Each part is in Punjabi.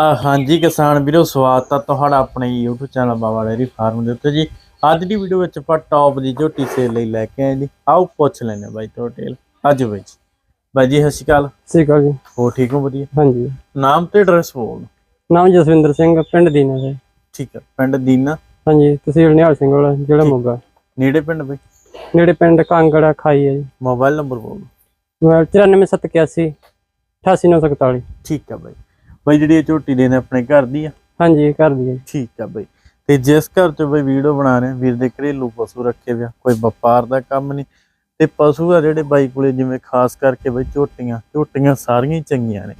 ਆ ਹਾਂਜੀ ਕਿਸਾਨ ਵੀਰੋ ਸਵਾਗਤ ਆ ਤੁਹਾਡਾ ਆਪਣੇ YouTube channel Baba dairy farm ਦੇ ਉੱਤੇ ਜੀ। ਅੱਜ ਦੀ ਵੀਡੀਓ ਵਿੱਚ ਆਪਾਂ ਟੌਪ ਦੀ ਝੋਟੀ ਸੇਲ ਲਈ ਲੈ ਕੇ ਆਏ ਜੀ। ਆਓ ਪੁੱਛ ਲੈਣੇ ਬਾਈ ਤੋਂ ਡਿਟੇਲ ਅੱਜ ਬਾਈ ਜੀ। ਬਾਈ ਜੀ ਸਤਿ ਸ਼੍ਰੀ ਅਕਾਲ। ਸਤਿ ਸ਼੍ਰੀ ਅਕਾਲ ਜੀ। ਹੋ ਠੀਕ ਹੋ? ਵਧੀਆ। ਹਾਂਜੀ। ਨਾਮ ਤੇ ਐਡਰੈਸ ਬੋਲ ਨਾਮ ਜਸਵਿੰਦਰ ਸਿੰਘ ਪਿੰਡ ਦੀਨਾ ਹੈ ਠੀਕ ਹੈ ਪਿੰਡ ਦੀਨਾ। ਹਾਂਜੀ ਤਹਿਸੀਲ ਨਿਹਾਲ ਸਿੰਘ ਵਾਲਾ ਜਿਹੜਾ ਮੋਗਾ। ਨੇੜੇ ਪਿੰਡ ਬਾਈ? ਨੇੜੇ ਪਿੰਡ ਕਾਂਗੜਾ ਖਾਈ ਹੈ ਜੀ। ਮੋਬਾਈਲ ਨੰਬਰ ਬੋਲ ਮੋਬਾਈਲ 94781 88941 ਠੀਕ ਹੈ ਬਾਈ। ਬਾਈ ਜਿਹੜੀ ਇਹ ਝੋਟੀ ਦੇ ਨੇ ਆਪਣੇ ਘਰ ਦੀ ਆ? ਹਾਂਜੀ ਘਰ ਦੀ ਹੈ ਜੀ। ਠੀਕ ਆ ਬਈ। ਤੇ ਜਿਸ ਘਰ ਚ ਬਈ ਵੀਡੀਓ ਬਣਾ ਰਹੇ ਆ, ਵੀਰ ਦੇ ਘਰੇਲੂ ਪਸ਼ੂ ਰੱਖੇ ਵਿਆ ਕੋਈ ਵਪਾਰ ਦਾ ਕੰਮ ਨਹੀਂ। ਤੇ ਪਸ਼ੂ ਆ ਜਿਹੜੇ ਬਾਈ ਕੋਲੇ ਜਿਵੇਂ ਖਾਸ ਕਰਕੇ ਬਈ ਝੋਟੀਆਂ ਝੋਟੀਆਂ ਸਾਰੀਆਂ ਹੀ ਚੰਗੀਆਂ ਨੇ।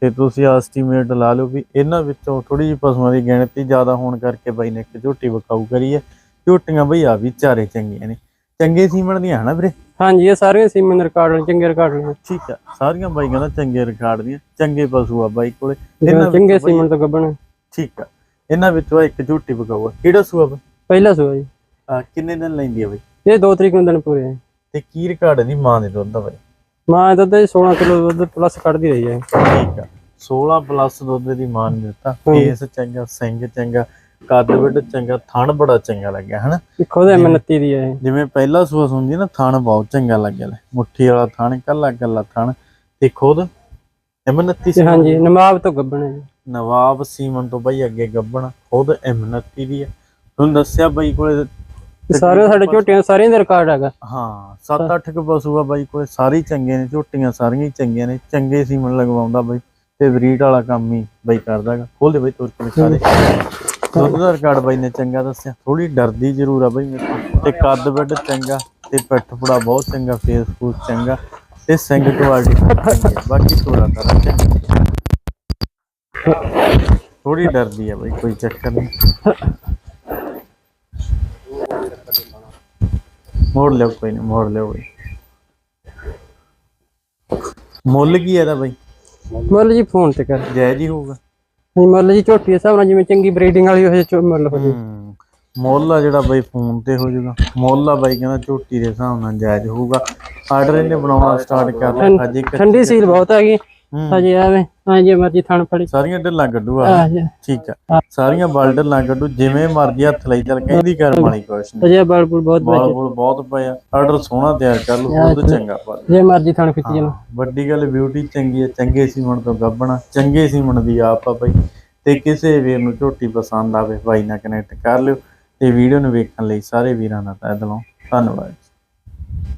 ਤੇ ਤੁਸੀਂ ਐਸਟੀਮੇਟ ਲਾ ਲਓ ਵੀ ਇਹਨਾਂ ਵਿੱਚੋਂ ਥੋੜੀ ਜਿਹੀ ਪਸ਼ੂਆਂ ਦੀ ਗਿਣਤੀ ਜ਼ਿਆਦਾ ਹੋਣ ਕਰਕੇ ਬਾਈ ਨੇ ਇੱਕ ਝੋਟੀ ਵਿਕਾਊ ਕਰੀ ਹੈ ਝੋਟੀਆਂ ਬਈ ਆ ਵੀ ਚਾਰੇ ਚੰਗੀਆਂ ਨੇ। ਚੰਗੇ ਸੀਮਣ ਦੀਆਂ ਹਨਾ ਵੀਰੇ? ਹਾਂਜੀ ਇਹ ਸਾਰੀਆਂ ਸੀਮਨ ਰਿਕਾਰਡ ਨੇ ਚੰਗੇ ਰਿਕਾਰਡ ਨੇ ਠੀਕ ਆ ਸਾਰੀਆਂ ਬਾਈਆਂ ਦਾ ਚੰਗੇ ਰਿਕਾਰਡ ਦੀਆਂ ਚੰਗੇ ਪਸ਼ੂ ਆ ਬਾਈ ਕੋਲੇ। ਵਿੱਚੋਂ ਚੰਗੇ ਸੀਮਨ ਤੋਂ ਗੱਬਣ। ਠੀਕ ਆ ਇਹਨਾਂ ਵਿੱਚੋਂ ਇੱਕ ਝੋਟੀ ਆ ਕਿਹੜਾ ਸੂਆ ਬਈ? ਪਹਿਲਾ ਸੂਆ ਜੀ। ਆ ਕਿੰਨੇ ਦਿਨ ਲੈਂਦੀ ਆ ਬਈ? ਇਹ 2 ਤਰੀਕ ਨੂੰ ਦਿਨ ਪੂਰੇ ਤੇ ਕੀ ਰਿਕਾਰਡ ਦੀ ਮਾਂ ਦੇ ਦੁੱਧ ਦਾ ਬਾਈ? ਮਾਂ ਦੁੱਧ ਜੀ 16 ਕਿਲੋ ਦੁੱਧ ਪਲੱਸ ਕੱਢਦੀ ਰਹੀ ਹੈ ਠੀਕ ਆ 16 ਪਲੱਸ ਦੁੱਧ ਦੀ ਮਾਂ ਨੇ ਦਿੱਤਾ। ਫੇਸ ਚੰਗਾ ਸਿੰਘ ਚੰਗਾ ਕੱਦ ਵੱਡ ਚੰਗਾ ਥਣ ਬੜਾ ਚੰਗਾ ਲੱਗਿਆ ਹਨਾ? ਦੇਖੋ ਉਹਦੇ ਮਿਹਨਤੀ ਦੀ ਹੈ। ਜਿਵੇਂ ਪਹਿਲਾ ਸੂਆ ਸੁਣਦੀ ਨਾ ਥਣ ਬਹੁਤ ਚੰਗਾ ਲੱਗਿਆ ਲੈ। ਮੁੱਠੀ ਵਾਲਾ ਥਣ ਕੱਲਾ ਕੱਲਾ ਥਣ। ਤੇ ਖੁਦ ਇਮਨਤੀ ਤੇ ਹਾਂਜੀ ਨਵਾਬ ਤੋਂ ਗੱਬਣ ਹੈ ਨਵਾਬ ਸੀਮਨ ਤੋਂ ਬਈ ਅੱਗੇ ਗੱਬਣ ਖੁਦ ਇਮਨਤੀ ਦੀ ਹੈ। ਤੁਹਾਨੂੰ ਦੱਸਿਆ ਬਈ ਕੋਲੇ ਸਾਰੇ ਸਾਡੇ ਝੋਟੀਆਂ ਸਾਰੀਆਂ ਦਾ ਰਿਕਾਰਡ ਹੈਗਾ। ਹਾਂ 7-8 ਕ ਪਸ਼ੂ ਆ ਬਾਈ ਕੋਲੇ ਸਾਰੇ ਚੰਗੇ ਨੇ ਝੋਟੀਆਂ ਸਾਰੀਆਂ ਹੀ ਚੰਗੀਆਂ ਨੇ। ਚੰਗੇ ਸੀਮਨ ਲਗਵਾਉਂਦਾ ਬਾਈ ਤੇ ਬਰੀਡ ਵਾਲਾ ਕੰਮ ਹੀ ਬਾਈ ਕਰਦਾਗਾ ਖੋਲਦੇ ਬਾਈ ਤੁਰ ਕੇ ਦੇ ਦੁੱਧ ਦਾ ਰਿਕਾਰਡ ਬਾਈ ਨੇ ਚੰਗਾ ਦੱਸਿਆ। ਥੋੜੀ ਡਰਦੀ ਜ਼ਰੂਰ ਆ ਬਾਈ ਮੇਰੇ ਤੋਂ ਕੱਦ ਵੱਡ ਚੰਗਾ ਤੇ ਪਿੱਠ ਪੁੜਾ ਬਹੁਤ ਚੰਗਾ ਫੇਸ ਫੂਸ ਚੰਗਾ ਤੇ ਸਿੰਘ ਕੁਆਲਿਟੀ। ਬਾਕੀ ਤੋਰਾ ਤਾਰਾ ਚੰਗਾ। ਥੋੜੀ ਡਰਦੀ ਆ ਬਾਈ ਕੋਈ ਚੱਕਰ ਨਹੀਂ। ਮੋੜ ਲਿਓ ਕੋਈ ਨਹੀਂ ਮੋੜ ਲਿਓ ਬਾਈ। ਮੁੱਲ ਕੀ ਹੈ ਬਾਈ? ਮੁੱਲ ਜੀ ਫੋਨ ਤੇ ਕਰ। ਜਾਇਜ਼ ਹੀ ਹੋਊਗਾ। ਹਾਂਜੀ ਮੁੱਲ ਜੀ ਝੋਟੀ ਦੇ ਹਿਸਾਬ ਨਾਲ ਜਿਵੇਂ ਚੰਗੀ ਬਰੀਡਿੰਗ ਵਾਲੀ ਹੋਏ ਚੋ ਮੁੱਲ ਹੋ ਜੇ ਹੂੰ ਮੁੱਲ ਆ ਜਿਹੜਾ ਬਾਈ ਫੋਨ ਤੇ ਹੋ ਜਾਊਗਾ। ਮੁੱਲ ਆ ਬਾਈ ਕਹਿੰਦਾ ਝੋਟੀ ਦੇ ਹਿਸਾਬ ਨਾਲ ਜਾਇਜ਼ ਹੋਊਗਾ। ਆਰਡਰ ਇਹਨੇ ਬਣਾਉਣਾ ਸਟਾਰਟ ਕਰ ਲਿਆ ਇੱਕ ਠੰਡੀ ਸੀਲ ਬਹੁਤ ਹੈਗੀ। ਹਜੇ ਐਵੇਂ ਹਾਂ ਜੇ ਮਰਜ਼ੀ ਥਣ ਫੜੀ। ਸਾਰੀਆਂ ਢਿੱਲਾਂ ਕੱਢੂ ਆ। ਜਾ। ਠੀਕ ਆ। ਸਾਰੀਆਂ ਬਲ ਢਿੱਲਾਂ ਕੱਢੂ ਜਿਵੇਂ ਮਰਜ਼ੀ ਹੱਥ ਲਈ ਚੱਲ ਕਹਿੰਦੀ ਕਰਮ ਵਾਲੀ ਕੁਛ ਨਹੀਂ ਅਜੇ ਬਲਬੁਲ ਬਹੁਤ ਬਾਲ ਬੁਲ ਬਹੁਤ ਪਏ ਆ। ਆਰਡਰ ਸੋਹਣਾ ਤਿਆਰ ਕਰ ਲਓ ਦੁੱਧ ਚੰਗਾ ਪਾ। ਜੇ ਮਰਜ਼ੀ ਥਣ ਖਿੱਚ ਜਣ ਵੱਡੀ ਗੱਲ ਬਿਊਟੀ ਚੰਗੀ ਹੈ ਚੰਗੇ ਸੀਮਣ ਤੋਂ ਗੱਬਣਾ ਚੰਗੇ ਸੀਮਣ ਦੀ ਆਪ ਆ ਬਈ। ਤੇ ਕਿਸੇ ਵੀਰ ਨੂੰ ਝੋਟੀ ਪਸੰਦ ਆਵੇ ਬਾਈ ਨਾਲ ਕਨੈਕਟ ਕਰ ਲਿਓ। ਤੇ ਵੀਡੀਓ ਨੂੰ ਵੇਖਣ ਲਈ ਸਾਰੇ ਵੀਰਾਂ ਦਾ ਤਹਿ ਦਿਲੋਂ ਧੰਨਵਾਦ।